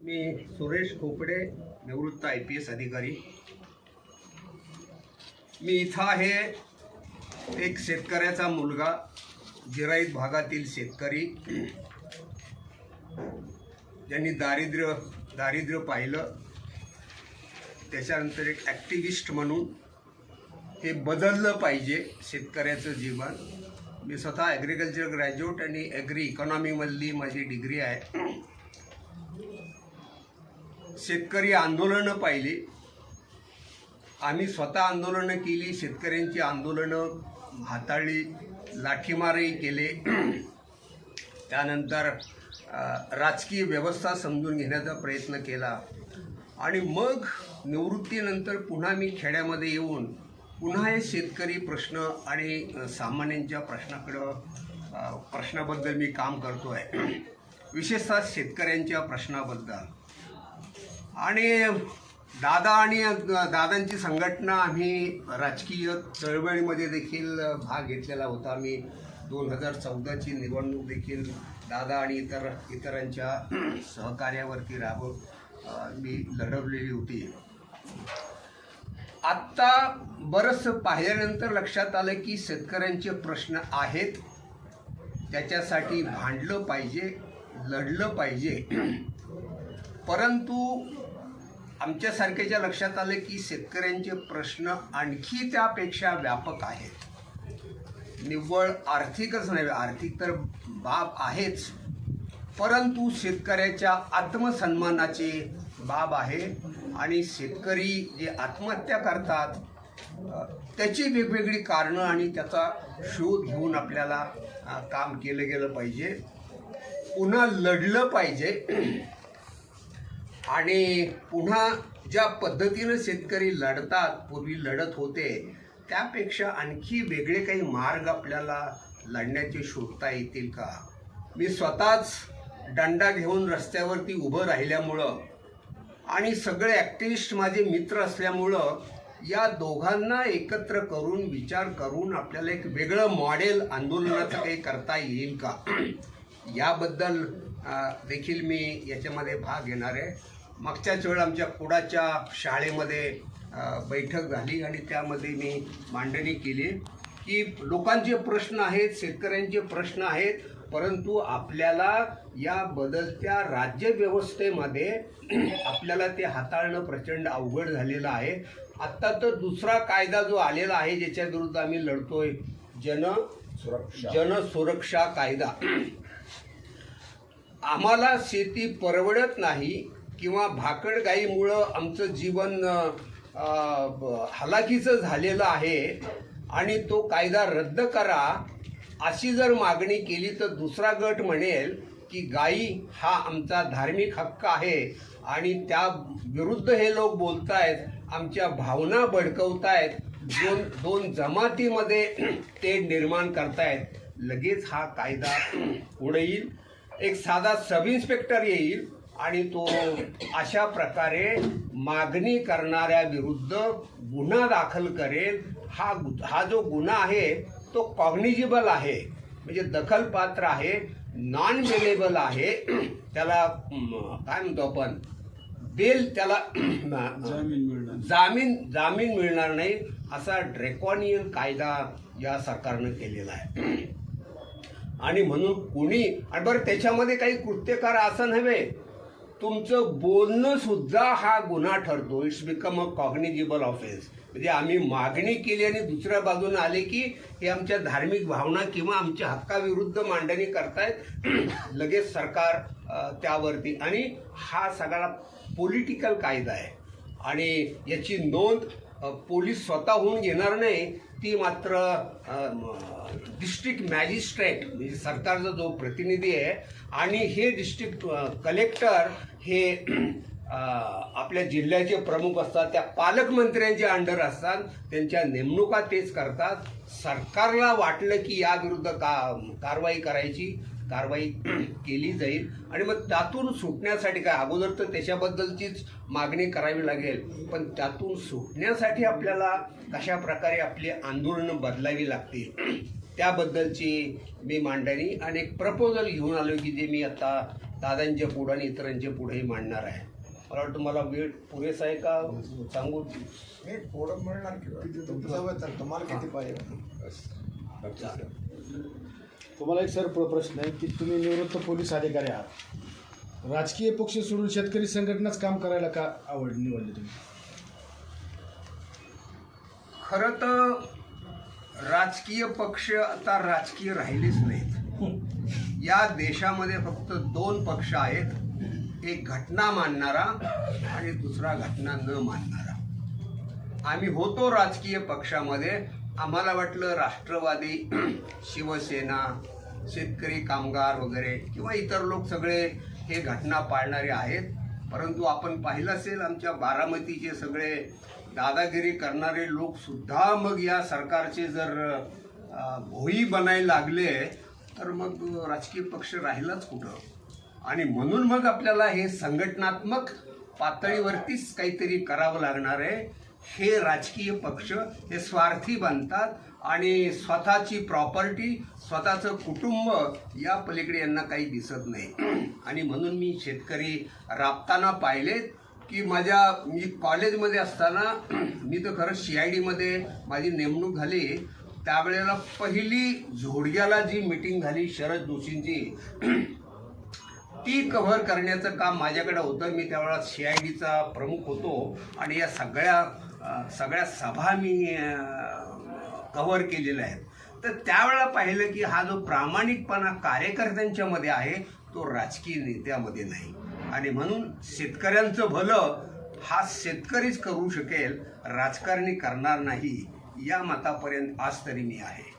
मी सुरेश खोपडे निवृत्त I P S अधिकारी. मी इथं आहे एक शेतकऱ्याचा मुलगा जिराईत भागातील शेतकरी. ज्यांनी दारिद्र्य दारिद्र्य पाहिलं त्याच्यानंतर एक ॲक्टिव्हिस्ट म्हणून हे बदललं पाहिजे शेतकऱ्याचं जीवन. मी स्वतः ॲग्रिकल्चर ग्रॅज्युएट आणि ॲग्री इकॉनॉमीमधली माझी डिग्री आहे. शेतकरी आंदोलनं पाहिली. आम्ही स्वतः आंदोलनं केली शेतकऱ्यांची आंदोलनं हाताळली लाठीमारही केले. त्यानंतर राजकीय व्यवस्था समजून घेण्याचा प्रयत्न केला. आणि मग निवृत्तीनंतर पुन्हा मी खेड्यामध्ये येऊन पुन्हा हे शेतकरी प्रश्न आणि सामान्यांच्या प्रश्नाकडं प्रश्नाबद्दल मी काम करतो आहे विशेषतः शेतकऱ्यांच्या प्रश्नाबद्दल. आणि दादा आणि दादांची संघटना आम्ही राजकीय चळवळीमध्ये देखील भाग घेतलेला होता. आम्ही दोन हजार चौदाची निवडणूक देखील दादा आणि इतर इतरांच्या सहकार्यावरती राबव मी लढवलेली होती. आत्ता बरंचसं पाहिल्यानंतर लक्षात आलं की शेतकऱ्यांचे प्रश्न आहेत. त्याच्यासाठी भांडलं पाहिजे लढलं पाहिजे. परंतु आमच्यासारख्याच्या लक्षात आलं की शेतकऱ्यांचे प्रश्न आणखी त्यापेक्षा व्यापक आहेत. निव्वळ आर्थिकच नव्हे आर्थिक तर बाब आहेच. परंतु शेतकऱ्याच्या आत्मसन्मानाची बाब आहे आणि शेतकरी जे आत्महत्या करतात त्याची वेगवेगळी कारणं आणि त्याचा शोध घेऊन आपल्याला काम केलं गेलं पाहिजे. पुन्हा लढलं पाहिजे. आणि पुन्हा ज्या पद्धतीनं शेतकरी लढतात पूर्वी लढत होते त्यापेक्षा आणखी वेगळे काही मार्ग आपल्याला लढण्याचे शोधता येतील का? मी स्वतःच दंडा घेऊन रस्त्यावरती उभं राहिल्यामुळं आणि सगळे ॲक्टिव्हिस्ट माझे मित्र असल्यामुळं या दोघांना एकत्र करून विचार करून आपल्याला एक वेगळं मॉडेल आंदोलनाचं काही करता येईल का? याबद्दल देखील मी याच्यामध्ये भाग घेणार आहे. मागच्याच वेळ आमच्या कुडाच्या शाळेमध्ये बैठक झाली आणि त्यामध्ये मी मांडणी केली की लोकांचे प्रश्न आहेत शेतकऱ्यांचे प्रश्न आहेत परंतु आपल्याला या बदलत्या राज्यव्यवस्थेमध्ये आपल्याला ते हाताळणं प्रचंड अवघड झालेलं आहे. आत्ता तर दुसरा कायदा जो आलेला आहे ज्याच्या विरुद्ध आम्ही लढतोय जन जनसुरक्षा कायदा. आम्हाला शेती परवडत नाही किंवा भाकड गाईमुळं आमचं जीवन हलाखीचं झालेलं आहे आणि तो कायदा रद्द करा अशी जर मागणी केली तर दुसरा गट म्हणेल की गाई हा आमचा धार्मिक हक्क आहे आणि त्या विरुद्ध हे लोक बोलत आहेत आमच्या भावना बडकवतायत दोन दोन जमातीमध्ये ते निर्माण करतायत. लगेच हा कायदा पुढे येईल. एक साधा सब इन्स्पेक्टर येईल. आणि तो अशा प्रकारे मागणी करणाऱ्या विरुद्ध गुन्हा दाखल करेल. हा हा जो गुन्हा आहे तो कॉग्निजिबल आहे. म्हणजे दखलपात्र आहे नॉन बेलेबल आहे. त्याला काय म्हणतो आपण? बेल त्याला जामीन मिळणार. जामीन जामीन मिळणार नाही असा ड्रेकॉनियन कायदा या सरकारनं केलेला आहे. आणि म्हणून कुणी आणि बरं त्याच्यामध्ये काही कृत्यकार असं नव्हे तुमचं बोलणं सुद्धा हा गुन्हा ठरतो. It's become a cognizable offence म्हणजे आम्ही मागणी केली आणि दुसऱ्या बाजूने आले की हे आमच्या धार्मिक भावना किंवा आमच्या हक्काविरुद्ध मांडणी करतायत. लगेच सरकार त्यावरती. आणि हा सगळा पॉलिटिकल कायदा आहे. आणि याची नोंद पोलीस स्वतःहून घेणार नाही ती मात्र डिस्ट्रिक्ट मॅजिस्ट्रेट म्हणजे सरकारचा जो प्रतिनिधी आहे आणि हे डिस्ट्रिक्ट कलेक्टर हे आपल्या जिल्ह्याचे प्रमुख असतात त्या पालकमंत्र्यांच्या अंडर असतात त्यांच्या नेमणुका तेच करतात. सरकारला वाटलं की या विरुद्ध का कारवाई करायची कारवाई केली जाईल आणि मग त्यातून सुटण्यासाठी काय? अगोदर तर त्याच्याबद्दलचीच मागणी करावी लागेल. पण त्यातून सुटण्यासाठी आपल्याला कशा प्रकारे आपली आंदोलनं बदलावी लागतील? त्याबद्दलची मी मांडणी आणि एक प्रपोजल घेऊन आलो की जे मी आता दादांच्या पुढं आणि इतरांच्या पुढेही मांडणार आहे. मला वाटतं मला वेळ पुरेसा आहे का? सांगू? थोडं मिळणार तुम्हाला किती पाहिजे तुम्हाला एक सर प्रश्न आहे की तुम्ही निवृत्त पोलीस अधिकारी आहात. राजकीय पक्ष सोडून शेतकरी संघटनाच काम करायला का आवड निवडले तुम्ही? खरं तर राजकीय पक्ष आता राजकीय राहिलेच नाहीत. या देशामध्ये फक्त दोन पक्ष आहेत. एक घटना मानणारा आणि दुसरा घटना न मानणारा. आम्ही होतो राजकीय पक्षामध्ये आम्हाला वाटलं राष्ट्रवादी शिवसेना शेतकरी कामगार वगैरे किंवा इतर लोक सगळे हे घटना पाळणारे आहेत. परंतु आपण पाहिलं असेल आमच्या बारामतीचे सगळे दादागिरी करणारे लोकसुद्धा मग या सरकारचे जर भोई बनायला लागले तर मग राजकीय पक्ष राहिलाच कुठं? आणि म्हणून मग आपल्याला हे संघटनात्मक पातळीवरतीच काहीतरी करावं लागणार आहे. हे राजकीय पक्ष हे स्वार्थी बनतात आणि स्वतःची प्रॉपर्टी स्वतःचं कुटुंब या पलीकडे यांना काही दिसत नाही. आणि म्हणून मी शेतकरी राबताना पाहिलेत की माझ्या मी कॉलेजमध्ये असताना मी तर खरं सी आय डीमध्ये माझी नेमणूक झाली. त्यावेळेला पहिली झोडग्याला जी मिटिंग झाली शरद जोशींची ती कव्हर करण्याचं काम माझ्याकडे होतं. मी त्यावेळेला सी आय डीचा प्रमुख होतो. आणि या सगळ्या सगळ्या सभा मी कव्हर केलेल्या आहेत. तर त्यावेळेला पाहिलं की हा जो प्रामाणिकपणा कार्यकर्त्यांच्यामध्ये आहे तो राजकीय नेत्यामध्ये नाही. आणि म्हणून शेतकऱ्यांचं भलं हा शेतकरीच करू शकेल राजकारणी करणार नाही या मतापर्यंत आज तरी मी आहे.